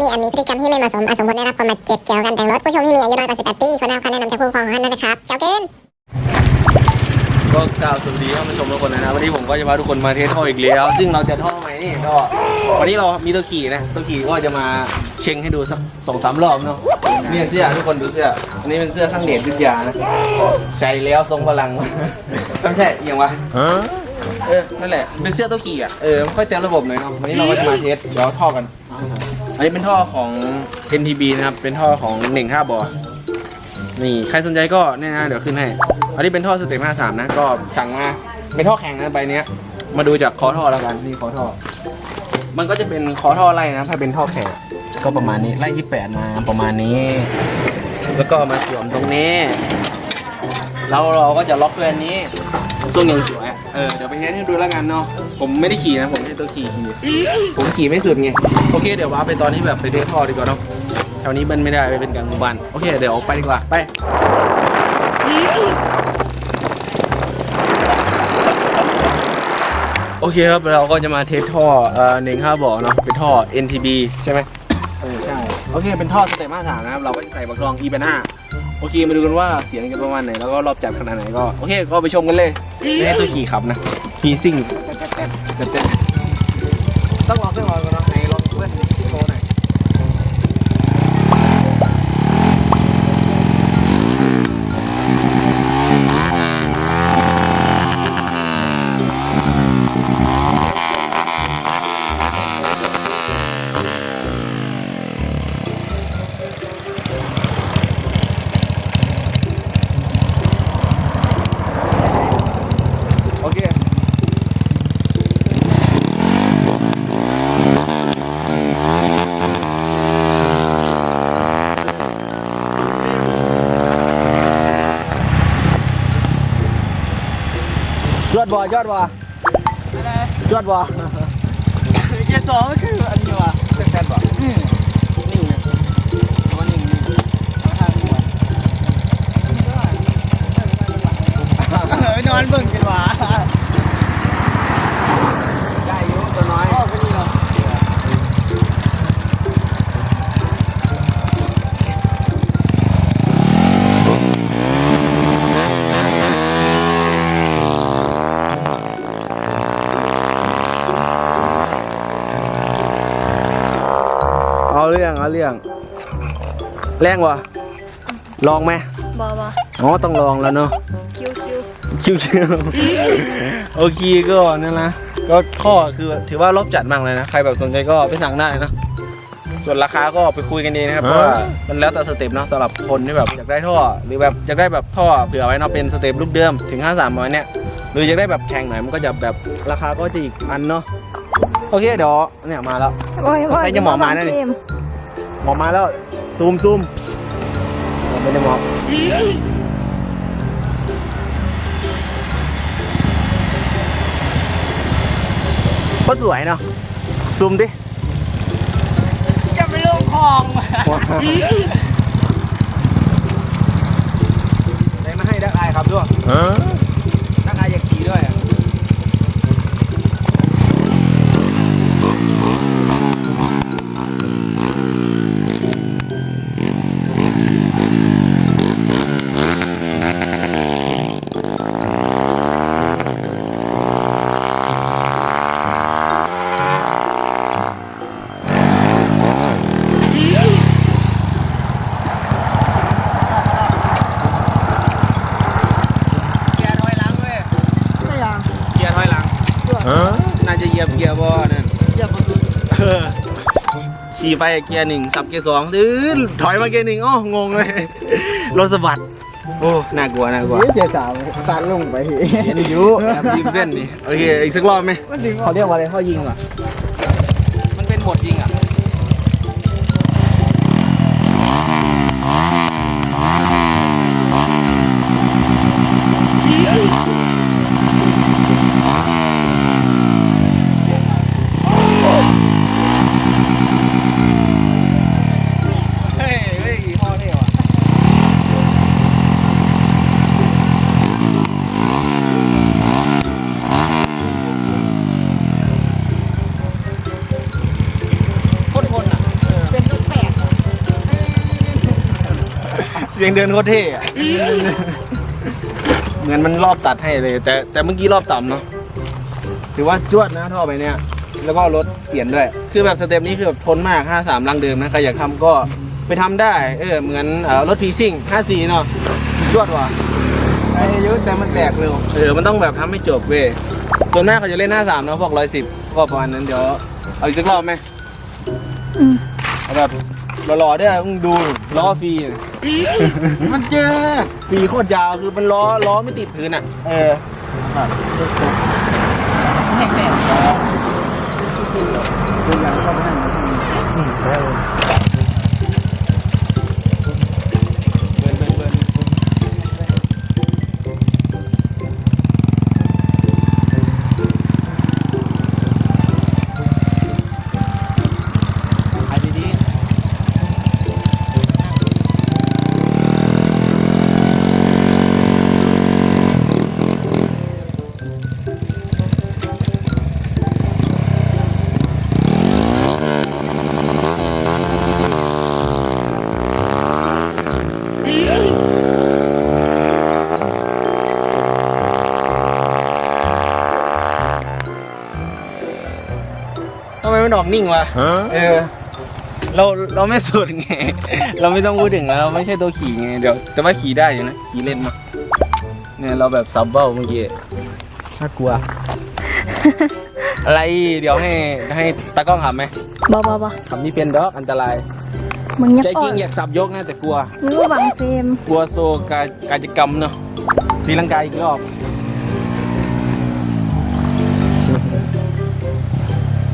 มีมีพฤติกรรมที่ไม่เหมาะสมอาจสมควรได้รับความบาดเจ็บเกี่ยวกับการแต่งรถผู้ชมที่มีอายุน้อยกว่า18ปีควรได้รับคำแนะนำจากผู้ปกครองของท่านด้วยนะครับเจ้าเกินก็กล่าวสวัสดีท่านผู้ชมทุกคนนะครับวันนี้ผมก็จะพาทุกคนมาเทสท่ออีกแล้ว ซึ่งเราจะท่อใหม่นี่ก็วันนี้เรามีตัวขี่นะตัวขี่ก็จะมาเช็งให้ดูสักสองสามรอบเนาะเนี่ยเสื้อทุกคนดูเสื้ออันนี้เป็นเสื้อสร้างเดชวิทยานะใส่แล้วทรงพลังไม่ใช่อย่างวะเออนั่นแหละเป็นเสื้อตัวขี่อะเออค่อยเต็มระบบหน่อยเนาะวันนี้เราก็จะมาเทสเดี๋ยวท่อกัน อันนี้เป็นท่อของ NTB นะครับ เป็นท่อของหนึ่งห้าบอนี่ใครสนใจก็เนี่ยนะเดี๋ยวขึ้นให้ อันนี้เป็นท่อสเต็ป53นะ ก็สั่งมาเป็นท่อแข็งนะใบเนี้ย มาดูจากคอท่อแล้วกันนี่คอท่อ มันก็จะเป็นคอท่อไล่นะ ถ้าเป็นท่อแข็งก็ประมาณนี้ไล่ที่8มาประมาณนี้ แล้วก็มาสวมตรงนี้แล้วเราก็จะล็อกด้วยอันนี้ทรงอย่างสวย อะเออเดี๋ยวไปเทสให้ดูแล้วกันเนาะผมไม่ได้ขี่นะผมไม่ได้ตัวขี่ขี่ผมขี่ไม่สุดไงโอเคเดี๋ยวว่าไปตอนที่แบบไปเทสท่อดีกว่าเนาะแถวนี้มันไม่ได้ไปเป็นกลางหมู่บ้านโอเคเดี๋ยวออกไปดีกว่าไปโอเคครับเราก็จะมาเทสท่อเอ่อหนึ่งห้าบ่อเนาะเป็นท่อ NTB ใช่ไหมเออใช่โอเคเป็นท่อสเตปมาสามนะครับเราก็จะใส่บักรอง E เป็นห้าโอเคมาดูกันว่าเสียงจะประมาณไหนแล้วก็รอบจัดขนาดไหนก็โอเคก็ไปชมกันเลย ไม่ให้ตัวขี่ขับนะขี่ซิ่งเต้นต้องลองเครื่องร้อนก่อนเนาะไหน ยอดบ่ยอดบ่ยอดบ่เกียร์สองก็คืออันนี้ว่ะแซ่บบ่นิ่งนะว่านิ่งนิ่งเฮ้ยนอนเบิ่งกันว่ะ เอาเรื่องเอาเรื่อง แรงวะลองไหมบอบออ๋อต้องลองแล้วเนาะคิวคิวชิวๆ โอเคก็นั่นนะก็ข้อคือถือว่ารอบจัดมากเลยนะ ใครแบบสนใจก็ไปสั่งได้นะ ส่วนราคาก็ไปคุยกันเองนะครับเพราะว่ามันแล้วแต่สเต็ปเนาะสำหรับคนที่แบบอยากได้ท่อ หรือแบบอยากได้แบบท่อเผื่อไว้เนาะเป็นสเต็ปรูปเดิมถึง 53ร้อยเนี่ยหรืออยากได้แบบแข่งหน่อยมันก็จะแบบราคาก็จะอีกอันเนาะโอเคเดี๋ยวเนี่ยมาแล้ว โอ้ยใครจะหมอมานะนี่ห มอมาแล้ว ซูมซูมไม่ได้หมอก็สวยเนาะ ซูมดิ จะไปลงคลองว่ะได้มาให้ดักอายครับด้วย ยียบเกียร์บ่นั่นอย่ามาดูเออขี่ไปเกียร์หนึ่งสับเกียร์สองตื้นถอยมาเกียร์หนึ่งอ้องงเลยรถสะบัดโอ้น่ากลัวน่ากลัวเกียร์สามสานลงไปเห็นอยู่แอบยิงเส้นนี่โอเคอีกสักรอบไหมมันถึงเขาเรียกว่าอะไรเขายิงอะมันเป็นบทยิง อะงเดินโคตรเท่อะเหมือนมันรอบตัดให้เลย แต่แต่เมื่อกี้รอบต่ำเนาะถือว่าจวดนะท่อไปเนี่ย แล้วก็รถเปลี่ยนด้วย คือแบบสเต็ปนี้คือแบบทนมาก 53 ลังเดิมนะใครอยากทำก็ไปทำได้ เออเหมือนเอ่อรถพีซิ่ง54 เนาะจวดว่ะไอ้อายุแต่มันแตกเร็วเออมันต้องแบบทำให้จบเว้ยส่วนมากเขาจะเล่น 53 เนาะพวก 110 ก็ประมาณนั้นเดี๋ยวเอาอีกสักรอบไหมอืมเอาแบบ หล่อๆด้วยมึงดูล้อฟรีมันเจอฟรีโคตรยาวคือมันล้อล้อไม่ติดพื้นอะ เออ ไมมันออกนิ่งวะเออ เราเราไม่สุดไง เราไม่ต้องพูดถึงแล้วเราไม่ใช่ตัวขี่ไงเดี๋ยวแต่ว่าขี่ได้อยู่นะขี่เล่นมาเนี่ยเราแบบซับเบิลเมื่อกี้น่ากลัว อะไรเดี๋ยวให้ให้ตากล้องขับไหมบอบอบอขับนี่เป็นดอกอันตรายมึงยังใจก่จอรินงอยากสับยกนะแต่กลัว มึงก็บังเฟรมกลัวโซกายกายกรรมเนาะตีลังกายอีกรอบ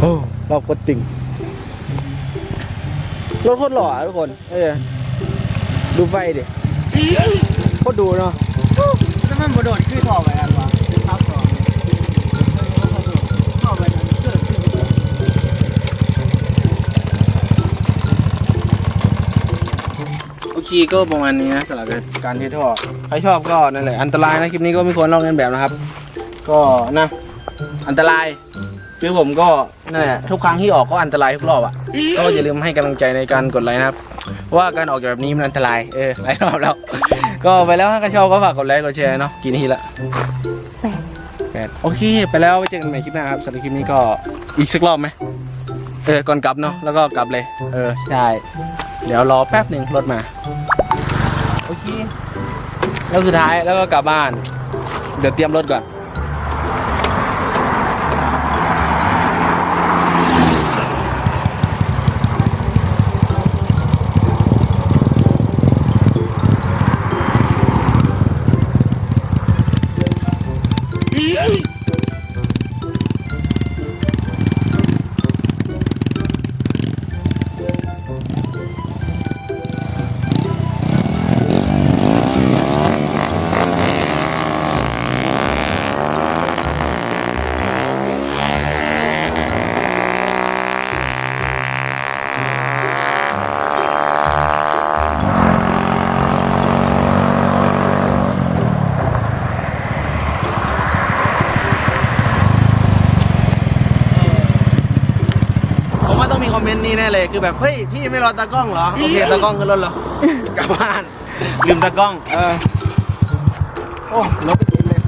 โอ้ รอบโคตรติ่งรถโคตรหล่ออะทุกคน เออดูไฟดิโคตรดูเนาะถ้ามันบ่โดดขึ้นต่อไปอันวะครับต่อเข้าไปอันเกิดขึ้นโอเคก็ประมาณนี้นะสำหรับการเทสท่อใครชอบก็นั่นแหละอันตรายนะคลิปนี้ก็ไม่ควรลอกเลียนแบบนะครับ ก็นะ อันตราย คือผมก็นั่นแหละทุกครั้งที่ออกก็อันตรายทุกรอบอะก็อย่าลืมให้กำลังใจในการกดไลค์นะครับเพราะว่าการออกแบบนี้มันอันตรายเออหลายรอบแล้ว ก็ไปแล้วถ้าใครชอบก็ฝากกดไลค์กดแชร์เนาะกี่นาทีละแปดแปดโอเค ไปแล้วไว้เจอกันใหม่คลิปหน้าครับสำหรับคลิปนี้ก็อีกสักรอบไหมเออก่อนกลับเนาะแล้วก็กลับเลย เออใช่เดี๋ยวรอแป๊บหนึ่งรถมาโอเคแล้วสุดท้ายแล้วก็กลับบ้าน เดี๋ยวเตรียมรถก่อน แน่เลยคือแบบเฮ้ยพี่ไม่รอตากล้องเหรอโอเคตากล้องขึ้นรถเหรอกลับบ้านลืมตากล้องเออโอ้ลบไปกินเลย